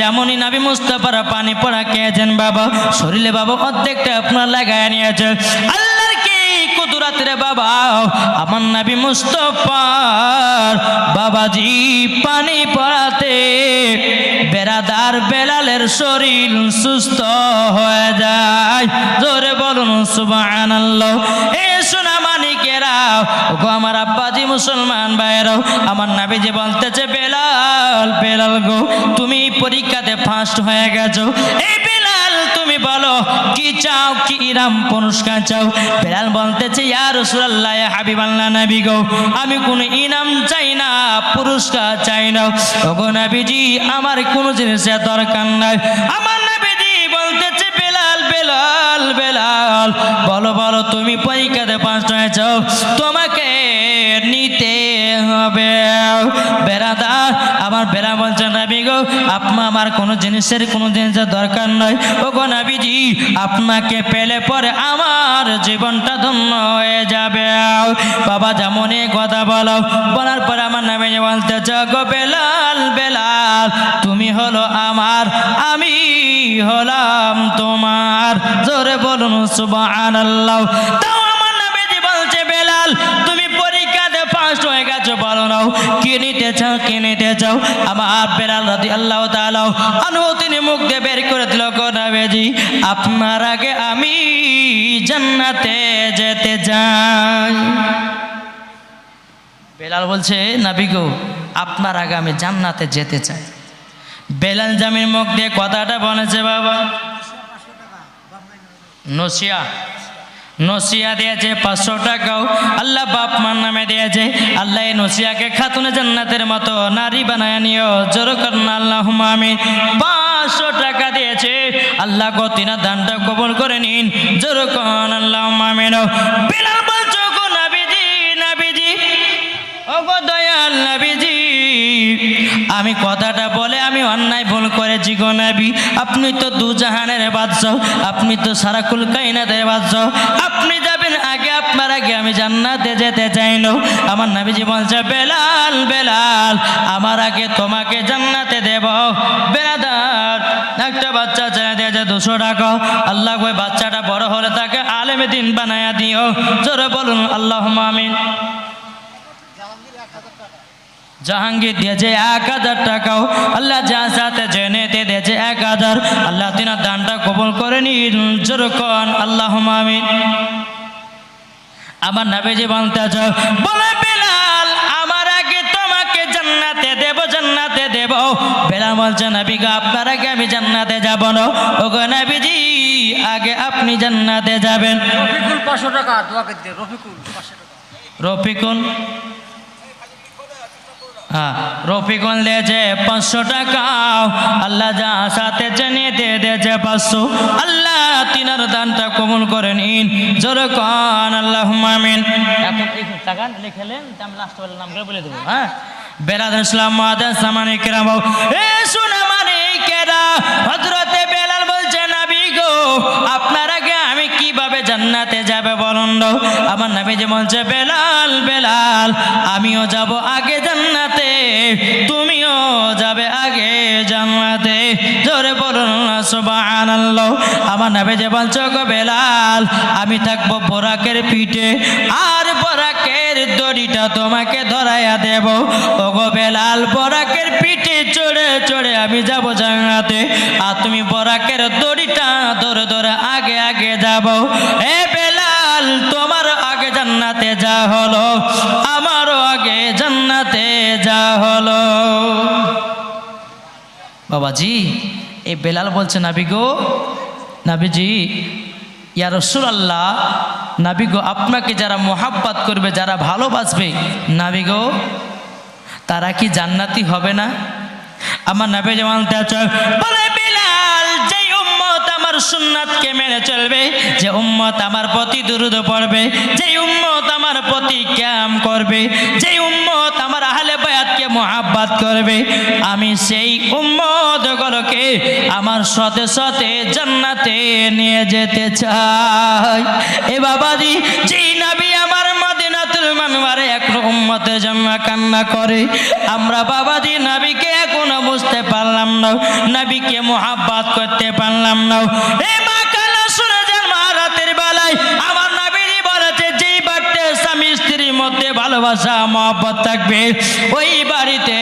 যেমনই নাবি মুস্তাফার পানি পড়া খেয়েছেন বাবা, শরীরে বাবা অর্ধেকটা আপনার লাগায় নিয়েছে। আল্লাহর কি বাবা? আমার নাবি মুস্তফার বাবাজি পানি পড়াতে বেড়াদার বেলালের শরীর সুস্থ হয়ে যায়। জোরে বলুন সোনা মানিকেরা ওগো আমার আব্বাজি মুসলমান ভাইরাও আমার নাবিজি বলতেছে, বেলাল বেলাল গো, তুমি পরীক্ষাতে ফার্স্ট হয়ে গেছো। এই বেলাল, তুমি বলো, কি চাও, কি ইরাম পুরস্কার চাও? বেলাল বলতেছে, ইয়া রাসূলুল্লাহ ইয়া হাবিবাল্লাহ নবী গো, আমি কোনো ইনাম চাই না, পুরস্কার চাই না। ওগো নবীজি, আমার কোনো জিনিসের দরকার নাই। আমার নবীজি বলতেছে, বেলাল বেলাল বেলাল, বলো বলো, তুমি পাস তোমাকে নিতে হবে। বেড়াদার, আমার বেড়া বলছেন নাবি গো, আপনা আমার কোনো জিনিসের কোনো জিনিসের দরকার নয় ও গো নাবিজি, আপনাকে পেলে পরে আমার জীবনটা ধন্য হয়ে যাবে। বাবা যেমনই কথা বলো, বলার পরে আমার নামে বলতে গো বেলাল বেলাল, তুমি হলো আমার, আমি হলাম তোমার। জোরে বলুন, সুবহানাল্লাহ। তাও আমার নামে যে বলছে বেলাল তুমি পরীক্ষাতে ফার্স্ট হয়ে নাও কি নিতে চাও কি নিতে চাও আমার বেলাল রাদি আল্লাহ তাআলা আনু তিনি মুখ দিয়ে বের করে দিল, গো নাবেজি, আপনার আগে আমি জান্নাতে যেতে যাই বেলাল বলছে, নাবি গো, আপনার আগে আমি জান্নাতে যেতে চাই। বেলাল জামির মুখ দিয়ে কথাটা বলেছে, বাবা, নসিয়া নসিয়া দিয়েছে পাঁচশো টাকাও। আল্লাহ বাপ মার নামে দিয়েছে। আল্লাহ এই নসিয়াকে খাতুনে জান্নাতের মতো নারী বানায় নিও। জোর করেন আল্লাহ আমি পাঁচশো টাকা দিয়েছে। আল্লাহ গতিনা দানটা কবল করে নিন। জোর করেন আল্লাহ আমিন। বেলাল বলছো গো নাবিজি নাবিজি। ও গো দয়াল নাবিজি। আমি কথাটা বলে আমি অন্যায় ভুল করেছি গো নাবি। আপনি তো দু জাহানের বাদশাহ, আপনি তো সারাকুল কাইনাতের বাদশাহ। আপনি যাবেন আগে, আপনার আগে আমি জান্নাতে যেতে চাই না। আমার নাবিজি বলছে, বেলাল বেলাল, আমার আগে তোমাকে জান্নাতে দেব। বেলাদার, একটা বাচ্চা চাই দিয়েছে দুশো টাকা। আল্লাহ বাচ্চাটা বড় হলে তাকে আলেমে দিন বানায়া দিও। জোরে বলুন আল্লাহ আমিন। জাহাঙ্গীর দিয়েছে এক হাজার টাকাও। আল্লাহ যা সাথে জেনেতে দিয়েছে এক হাজার। আল্লাহ তিনার দানটা কবল করে নিন। আল্লাহ আমিন। আমার নাবিজি বলতে চাও বলে বেলাল আমার আগে তোমাকে জান্নাতে দেব জান্নাতে দেব। বেলাল বলছে নাবিগা আপনার আগে আমি জান্নাতে যাব না। ওগো নাবিজি আগে আপনি জান্নাতে যাবেন। রফিকুল পাঁচশো টাকা দোয়া করতে রফিকুল পাঁচশো টাকা। রফিকুল? হ্যাঁ রফিকুল দিয়েছে পাঁচশো টাকা। আল্লাহ যা সাথে জেনে দিয়ে দিয়েছে পাঁচশো। আল্লাহ তিনার দানটা কবুল করে নিন জোরকান আল্লাহ মামিন এখন লিখেলেন আমি লাস্ট নাম করে বলে দেবো হ্যাঁ? বেলাদ ইসলাম মাদাস সামানি কেরাম এ সোনা মানে কেরা হজরতে বেলাল বলছে, নাবি গো জান্নাতে যাবে বলুন? আমার নাবি যে বলছে, বেলাল বেলাল, আমিও যাব আগে জান্নাতে, তুমিও যাবে আগে জান্নাতে। জোরে বলুন সুবহানাল্লাহ। আমার নাবি যে বলছে গো বেলাল, আমি থাকব বোরাকের পিঠে, আর বোরাকের দড়িটা তোমাকে ধরাইয়া দেব। ওগো বেলাল, বোরাকের পিঠে চড়ে চড়ে আমি যাব জান্নাতে, আর তুমি বোরাকের দড়িটা ধরে ধরে আগে আগে যাব। এ বাবাজি, এই বেলাল বলছে, নাবি গো, নাবিজি, ইয়া রসুল আল্লাহ নাবি গো, আপনাকে যারা মোহাব্বাত করবে, যারা ভালোবাসবে, নাবি গো, তারা কি জান্নাতি হবে না? আমার নাবি যেমন বলে উম্মত আমার চলবে, যে আমার প্রতি দুরুদ পড়বে যে উম্মত আমার প্রতি ক্যাম করবে যে উম্মত মোহাব্বাত করবে। আমি সেই উম্মত গুলোকে আমার সাথে সাথে জান্নাতে নিয়ে যেতে চাই। এ বাবাজি, যেই নবী আমার মদিনাতুল মানওয়ারে এক উম্মত উম্মতের জন্য কান্না করে, আমরা বাবাজি নবীকে এখনও বুঝতে পারলাম না, নবীকে মোহাব্বত করতে পারলাম না। মধ্যে ভালোবাসা, মহব্বত থাকবে। ওই বাড়িতে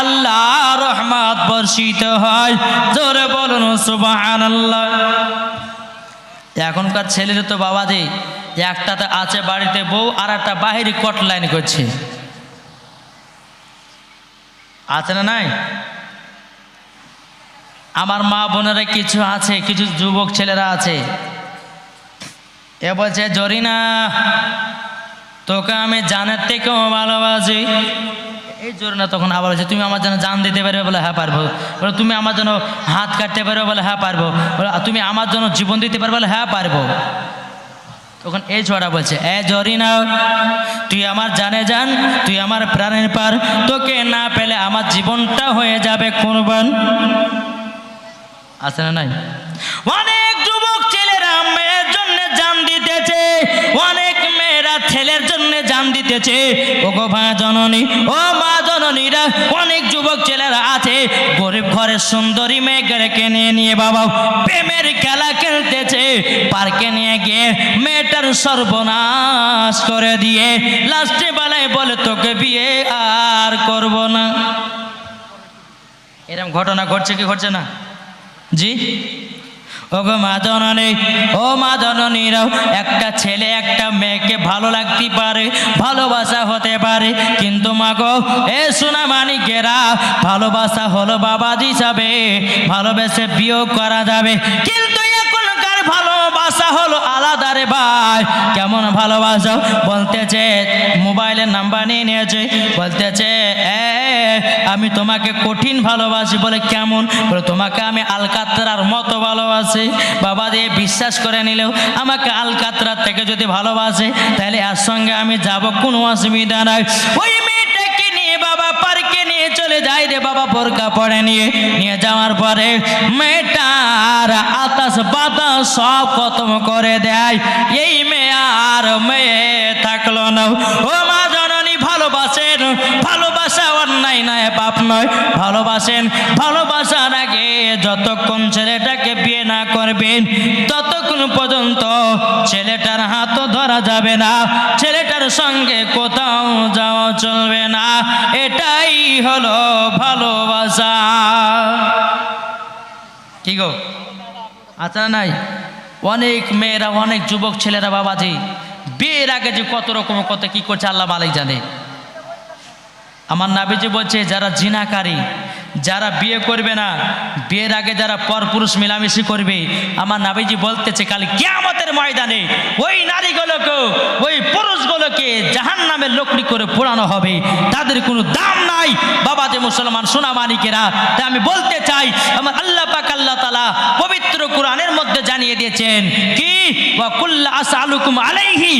আল্লাহ রহমত বর্ষিত হয়। জোরে বলুন, সুবহানাল্লাহ। এখনকার ছেলের তো বাবাজি একটা তো আছে বাড়িতে বউ আর একটা বাহিরে কট লাইন করছে। আছে না নাই? আমার মা বোনেরা কিছু আছে, কিছু যুবক ছেলেরা আছে। এ বলছে, জরিনা তোকে আমি জানের থেকেও ভালোবাসি। এই জোর না তখন আবার বলছে, তুমি আমার জন্য জান দিতে পারবে বলে হ্যাঁ পারব। বলে, তুমি আমার জন্য হাত কাটতে পারবে বলে হ্যাঁ পারব। বলে তুমি আমার জন্য জীবন দিতে পারবে বলে হ্যাঁ পারব। তখন এই ছোড়া বলছে, এ জরিনা তুই আমার জানে জান তুই আমার প্রাণের পার। তোকে না পেলে আমার জীবনটা হয়ে যাবে কোরবান আছে না নাই? অনেক যুবক ছেলেরা মেয়ের জন্য জান দিতেছে। অনেক মেয়েরা ছেলের জন্য জান দিতেছে। ও গো মা জননী, ও মা জননীরা, অনেক যুবক ছেলেরা আছে। গরিব ঘরের সুন্দরী মেয়েকে নিয়ে নিয়ে বাবা প্রেমের খেলা খেলতেছে। পার্কে নিয়ে গিয়ে মেয়েটার সর্বনাশ করে দিয়ে লাস্টে বেলায় বলে, তোকে বিয়ে আর করব না। এরকম ঘটনা ঘটছে কি ঘটছে না? জি? ও গো মা জননী ও মা জননীরাও একটা ছেলে একটা মেয়েকে ভালো লাগতে পারে, ভালোবাসা হতে পারে। কিন্তু মা গো, এ সোনা মানিকেরা ভালোবাসা হলো বাবাজি যাবে ভালোবেসে বিয়োগ করা যাবে। কিন্তু ভালোবাসা হলো আলাদা রে ভাই। কেমন ভালোবাসা? বলতেছে, মোবাইলের নাম্বার নিয়ে নিয়েছে। বলতেছে আমি তোমাকে কঠিন ভালোবাসি বলে কেমন? বলে, তোমাকে আমি আলকাতরার মতো ভালোবাসি। বাবা দিয়ে বিশ্বাস করে নিলেও, আমাকে আলকাতরার থেকে যদি ভালোবাসে, তাহলে এর সঙ্গে আমি যাব, কোনো অসুবিধা নাই। ওই যাই রে বাবা, বোরকা পরে নিয়ে নিয়ে যাওয়ার পরে মেয়েটার আতাস বাতাস সব খতম করে দেয়। এই মেয়ে আর মেয়ে থাকল না। ও মা জননী, ভালোবাসেন ভালোবাসা পাপ নয়, ভালোবাসেন। ভালোবাসার আগে যতক্ষণ ছেলেটাকে বিয়ে না করবেন, ততক্ষণ পর্যন্ত ছেলেটার হাতও ধরা যাবে না। ছেলেটার সঙ্গে কোথাও যাওয়া চলবে না। এটাই হলো ভালোবাসা। কি গো? আচ্ছা নাই? অনেক মেয়েরা, অনেক যুবক ছেলেরা বাবাজি, বিয়ের আগে যে কত রকম কত কি করছে আল্লাহ মালিক জানে। আমার নাবিজি বলছে যারা জিনাকারী যারা বিয়ে করবে না, বিয়ের আগে যারা পরপুরুষ মিলামিশি করবে, আমার নাবিজি বলতেছে, কাল কিয়ামতের ময়দানে ওই নারীগুলোকে, ওই পুরুষগুলোকে জাহান নামের লকড়ি করে পোড়ানো হবে। তাদের কোনো দাম নাই। বাবা, যে মুসলমান সোনা মানিকেরা তাই আমি বলতে চাই, আমার আল্লাহ পাক আল্লাহ তালা পবিত্র কোরআনের মধ্যে জানিয়ে দিয়েছেন, কি? আলাইহি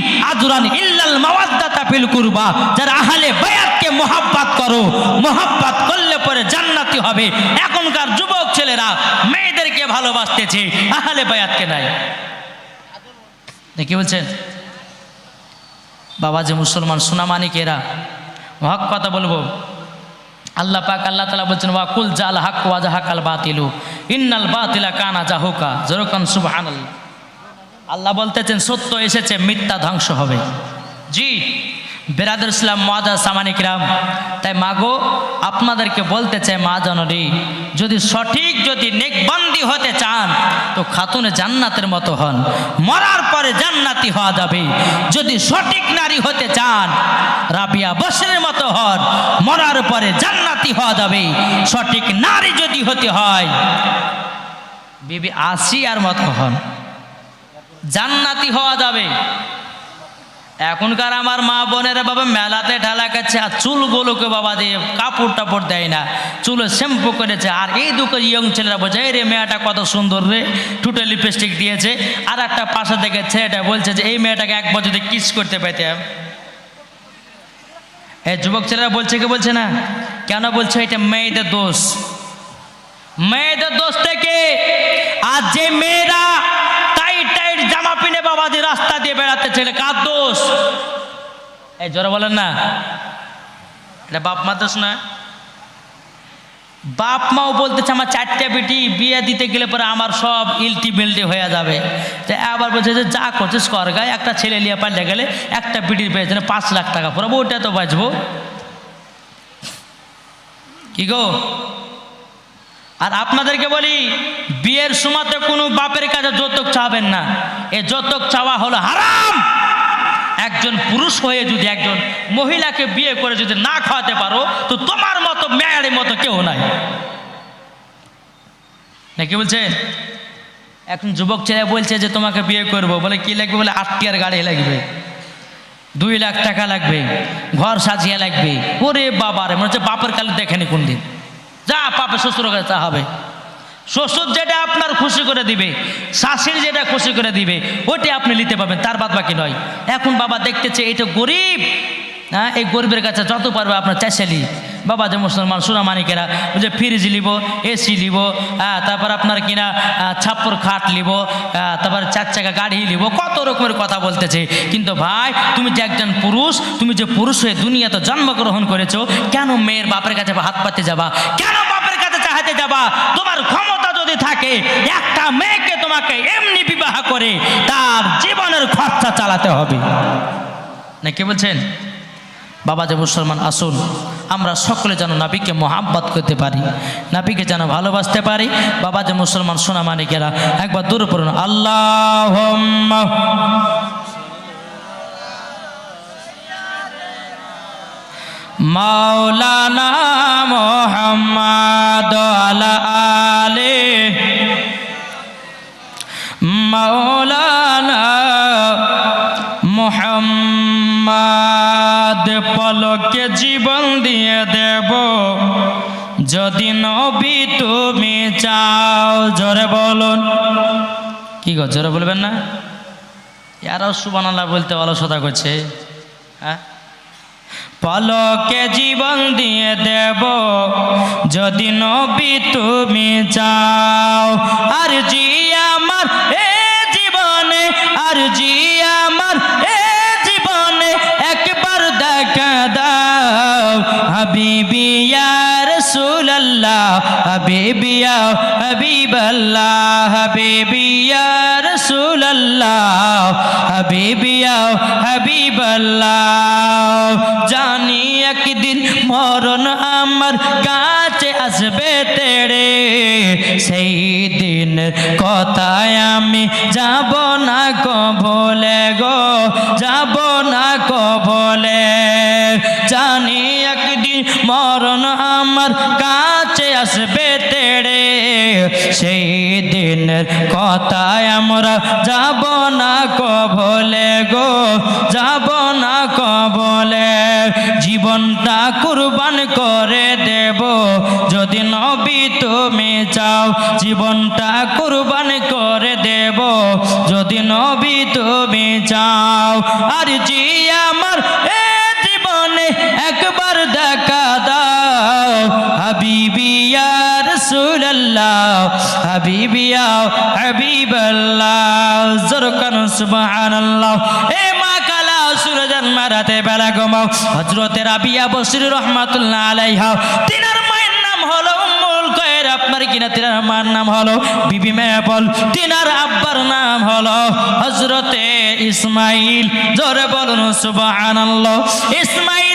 ফিল কুরবা। যারা আহলে বায়াতকে মোহাব্বত করো, মোহাব্বত করলে পরে জান্নাতি হবে। এখনকার যুবক ছেলেরা মেয়েদেরকে ভালোবাসতেছে। আহলে বায়াতকে নাই। কি বলছেন, বাবা যে মুসলমান সোনামানিকেরা হক কথা বলব। আল্লাহ পাক, আল্লাহ তালা বলছেন, ওয়া কুল জাল হাক ওয়াজা হাকাল বাতিলু, ইন্নাল বাতিলা কানা জাহুকা। জরকান সুবহানাল্লাহ। আল্লাহ বলতেছেন, সত্য এসেছে, মিথ্যা ধ্বংস হবে। জি। বেরাদুল ইসলাম মজা সামানিকরাম তাই মাগো, আপনাদেরকে বলতে চাই, মা জননী, যদি সঠিক, যদি নেকবন্দি হতে চান, তো খাতুনে জান্নাতের মতো হন। মরার পরে জান্নাতি হওয়া যাবে। যদি সঠিক নারী হতে চান, রাবিয়া বসরের মতো হন, মরার পরে জান্নাতি হওয়া যাবে। সঠিক নারী যদি হতে হয়, বিবি আসিয়ার মতো হন। জান্নাতি হওয়া যাবে। এখনকার আমার মা বোনেরা বাবা মেলাতে ঢালা খাচ্ছে আর চুলগুলোকে বাবা দিয়ে কাপড় টাপড় দেয় না। চুলে শ্যাম্পু করেছে। আর এই দুটো ইয়ং ছেলেরা বলছে, এই রে মেয়েটা কত সুন্দর রে। টুটে লিপস্টিক দিয়েছে। আর একটা পাশে থেকে ছেলেটা বলছে যে, এই মেয়েটাকে একবার যদি কিস করতে পাইতাম এই যুবক ছেলেরা বলছে, কি বলছে না? কেন বলছে, এটা মেয়েদের দোষ। মেয়েদের দোষ থেকে? আর যে মেয়েরা বেড়াতে ছেলে, কার দোষ? এই, জোরে বলেন না। এটা বাপ মা দোষ না। বাপ মাও বলতেছে, আমার চারটে বেটি, বিয়ে দিতে গেলে পরে আমার সব ইলটি বিল্টি হয়ে যাবে। তো আবার বলছে যে, যা করছিস কর গায়ে, একটা ছেলে লিয়ে পাল্টে গেলে একটা বিটির পেয়েছে পাঁচ লাখ টাকা পরে ওটা তো বাঁচবো। কি গো? আর আপনাদেরকে বলি, বিয়ের সময়তে কোনো বাপের কাছে যৌতুক চাবেন না। এ যৌতুক চাওয়া হলো হারাম। একজন পুরুষ হয়ে যদি একজন মহিলাকে বিয়ে করে যদি না খাওয়াতে পারো, তো তোমার মতো মেয়ারের মতো কেউ নাই। না কি বলছে? এখন যুবক ছেলে বলছে যে তোমাকে বিয়ে করব। বলে কি লাগবে? বলে আটটিয়ার গাড়ি লাগবে। দুই লাখ টাকা লাগবে। ঘর সাজিয়ে লাগবে। ওরে বাবারে, মনে হচ্ছে বাপের কালে দেখেনি কোন দিন যা পাপে শ্বশুর কাছে, তা হবে। শ্বশুর যেটা আপনার খুশি করে দিবে শাশুড়ি যেটা খুশি করে দিবে ওইটা আপনি নিতে পারবেন তার বাদ বাকি নয়। এখন বাবা দেখতেছে এটা গরিব হ্যাঁ এই গরিবের কাছে যত পারবে আপনার চাইছালি বাবা যে মুসলমান সুরা মানিকেরা যে ফ্রিজ নিব এসি নিব হ্যাঁ তারপর আপনার কিনা ছাপ্পর খাট হ্যাঁ, তারপর চার চাকা গাড়ি নিব কত রকমের কথা বলতেছে। কিন্তু ভাই তুমি যে একজন পুরুষ তুমি যে পুরুষ হয়ে দুনিয়াতে জন্মগ্রহণ করেছ কেন মেয়ের বাপের কাছে হাত পাতে যাবা? কেন চাহাতে যাবা তোমার ক্ষমতা যদি থাকে, একটা মেয়েকে তোমাকে এমনি বিবাহ করে, তার জীবনের খরচা চালাতে হবে। না কি বলছেন? বাবা যে মুসলমান, আসুন। আমরা সকলে যেন নাবিকে মোহাব্বত করতে পারি, নাবিকে যেন ভালোবাসতে পারি। বাবা যে মুসলমান, সোনা মানিকেরা, একবার দূর পড়ুন। আল্লাহ মাওলানা মোহাম্মদ আলা মাওলানা মোহাম্মদ পলকে জীবন দিয়ে দেব। যদি নবী তুমি চাও, জোরে বলুন। কি গো, জোরে বলবেন না? ইয়ারাও সুবানাল্লাহ বলতে অলসতা করছে। হ্যাঁ? পলকে জীবন দিয়ে দেব। যদি নবী তুমি চাও আর জি আমার এ জীবনে আর জি আমার এ জীবনে, একবার দেখা দাও। হাবিবি ইয়া রাসূলুল্লাহ হাবিবি ইয়া হাবিবাল্লাহ হাবিবি ইয়া রাসূলুল্লাহ হাবিবি হাবিবাল্লাহ। জানি একদিন মরণ আমার কাছে আসবে তেড়ে, সেই দিন কথায় আমি যাব না কবলে। দিনের কথায় আমরা যাব না কবলে গো, যাব না কবলে। জীবনটা কুরবান করে দেব, যদি নবী তুমি চাও, জীবনটা কুরবান করে দেব, যদি নবী তুমি চাও। আর জি আমার হাবিবি ইয়া হাবিবাল্লাহ জরকান সুবহানাল্লাহ। এ মা কালা সুরজান মারাতে বেলা গমাও হযরতে রাবিয়া বসরি রহমাতুল্লাহ আলাইহা। তিনার মায়ের নাম হলো উম্মুল কয়ের আপনার কিনা তিনার মার নাম হলো বিবি মেয়াপল তিনার আব্বার নাম হলো হজরতে ইসমাইল। জোরে বলুন সুবহানাল্লাহ। ইসমাইলের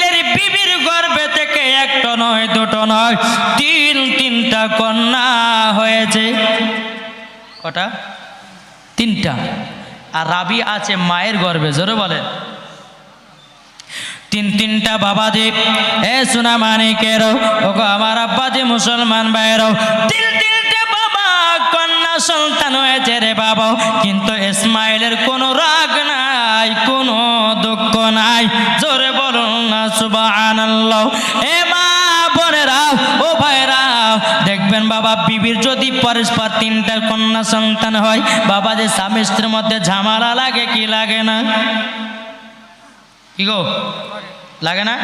নয়, দুটো নয়, তিন, তিনটা কন্যা হয়েছে। কটা? তিনটা। আর রাবি আছে মায়ের গর্ভে, জোরে বলেন। তিন, তিনটা বাবাজি এ সোনা মানিকের ওগো আমার আব্বাজি মুসলমান ভাইয়েরও। তিন, তিনটে বাবা, কন্যা সন্তান হয়েছে রে বাবা। কিন্তু ইসমাইলের কোনো রাগ নাই, কোনো দুঃখ নাই। জোরে বলুন না, সুবহানাল্লাহ। এ বাবা বিবির যদি পরস্পর তিনটা কন্যা সন্তান হয়, বাবা যে স্বামী স্ত্রীর মধ্যে ঝামেলা লাগে কি লাগে না? কি গো? লাগে না?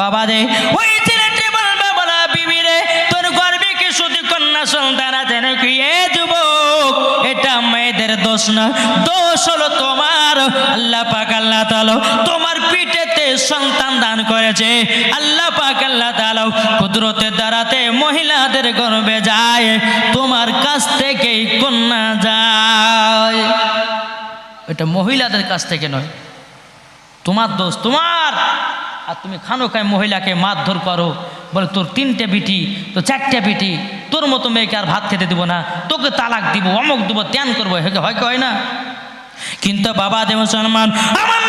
বাবা রে ওই ছেলেটি বলবে, বলা বিবি রে, তোর গর্বে কি শুধু কন্যা সন্তান আছে নাকি এ যুবক? এটা মেয়েদের দোষ না, দোষ হলো তোমার। আল্লাহ পাক, আল্লাহ তাআলা তোমার পিঠেতে সন্তান দান করেছে। আল্লাহ আল্লাহ তাআলা কুদরতের দ্বারাতে মহিলাদের গর্ভে যায়। তোমার কাছ থেকেই কন্যা যায়। এটা মহিলাদের কাছ থেকে নয়। তোমার দোষ তোমার। আর তুমি খানো খায় মহিলাকে মারধর করো। বলে, তোর তিনটে বিটি তোর চারটে বিটি তোর মতো মেয়েকে আর ভাত খেতে দিব না। তোকে তালাক দিব, অমুক দিব, ত্যান করব। হয় হয় না? কিন্তু বাবা যে মুসলমান, আমার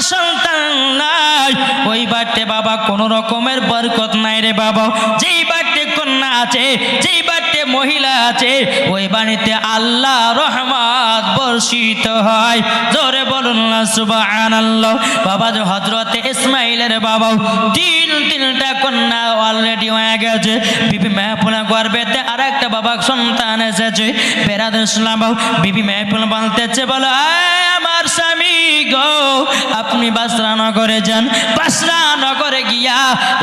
সন্তান নাই। ওই বাড়িতে বাবা কোনো রকমের বরকত নাই রে বাবা। যেই বাড়িতে কন্যা আছে, যেই বাড়িতে মহিলা আছে, ওই বাড়িতে আল্লাহ রহমত বর্ষিত হয়। জোরে বলুন না, সুবহানাল্লাহ। বাবা যে হজরতে ইসমাইলের বাবা, তিন, তিনটা কন্যা অলরেডি হয়ে গেছে। বিবি মেহপুলা গর্বেতে আর একটা বাবা সন্তান এসেছে। বেরাদ ইসলাম বিবি মেহপুল বলতেছে বলো, "আয় আমার স্বামী গো, আপনি বাসরা নগরে যান। বাসরা নগরে গিয়া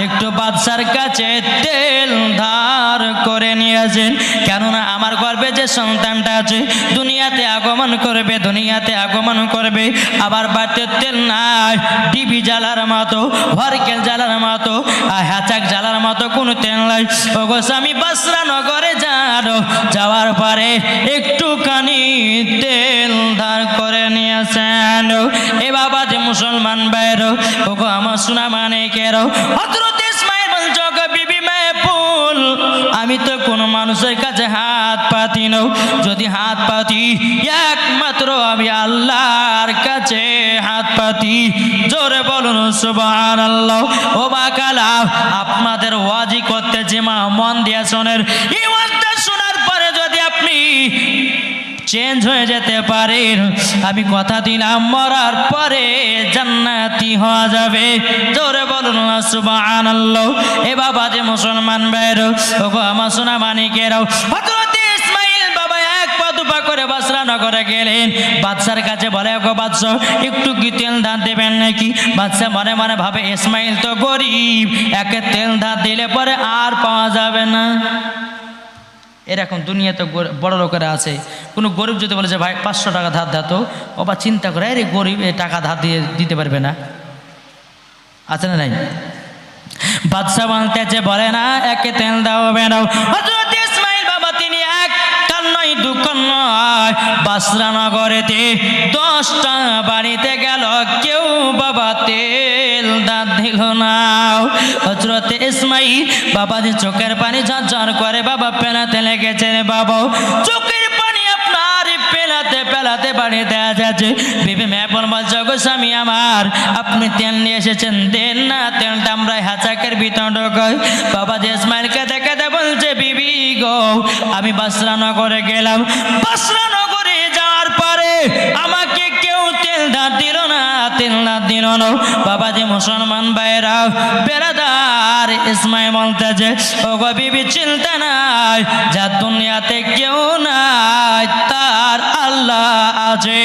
একটু বাদশার কাছে তেল ধার করে নিয়েছেন কেননা আমার গর্বে যে সন্তানটা আছে, দুনিয়াতে আগমন করবে, দুনিয়াতে আগমন করবে, আবার বাড়িতে তেল নাই ডিবি জ্বালার মতো হরকেল জ্বালার মতো, আর হ্যাচাক জ্বালার মতো কোনো তেল নাই। ওগো স্বামী, বাসরা নগরে যান। যাওয়ার পরে একটুখানি তেল ধার করে নিয়েছেন এ বাবা যে মুসলমান বাইর ওগো আমার শোনা মানে কেরো। হজরত ইসমাইল বলছো বিবি মেহপুল আমি তো কোনো মানুষের কাছে হাত পাতি নও। যদি হাত পাতি, একমাত্র আমি আল্লাহর কাছে হাত পাতি। জোরে বলুন সুবহান আল্লাহ ও বাকালা আপনাদের ওয়াজি করতে যে মা মন দিয়া শোনের এই ওয়াজটা শোনার পরে যদি আপনি চেঞ্জ হয়ে যেতে পারে। আমি কথা দিলাম, মরার পরে জান্নাতি হওয়া যাবে। জোরে বলুন সুবহানাল্লাহ। এ বাবা যে মুসলমান ভাইর ওগো আমার সোনা মানিকেরাও। হযরত করে কাছে বলে একটু কি তেল ধার দেবেন মনে মনে ভাবে, ইসমাইল তো গরিব, একে তেল ধার দিলে পরে আর পাওয়া যাবে না। এরকম দুনিয়াতে বড় লোকেরা আছে। কোনো গরিব যদি বলে যে, ভাই, পাঁচশো টাকা ধার দাও তো। ও বা চিন্তা করে, আরে, গরিব এই টাকা ধার দিয়ে দিতে পারবে না। আছে না নাই? বাদশাহ বলতেছে বলে না, একে তেল দাও বেরাও নয় বাসরা নগরেতে দশটা বাড়িতে গেল, কেউ বাবা তেল দাঁত দিল না। হজরত ইসমাই বাবা যে চোখের পানি ঝরঝর করে, বাবা, পেলাতে লেগেছে রে বাবা। চোখের পানি আপনার পেলাতে পেলাতে বাড়িতে যাচ্ছে মেপন বলছে গো স্বামী আমার। আপনি তেল নিয়ে এসেছেন, দেন না, তেলটা আমরা হাঁচাকের ভিতর ঢোকাই। বাবা যে দেখে দে বলছে, বিবি গো, আমি বাসরা নগরে গেলাম। বাসরা নগরে যাওয়ার পরে আমাকে কেউ তেল ধার দিল না, তেল ধার দিল না। বাবা যে মুসলমান ভাইরা বেড়াদার ইসমাইল বলতেছে ও গো বিবি, চিন্তা নাই, যা দুনিয়াতে কেউ নাই, তার আল্লাহ আছে।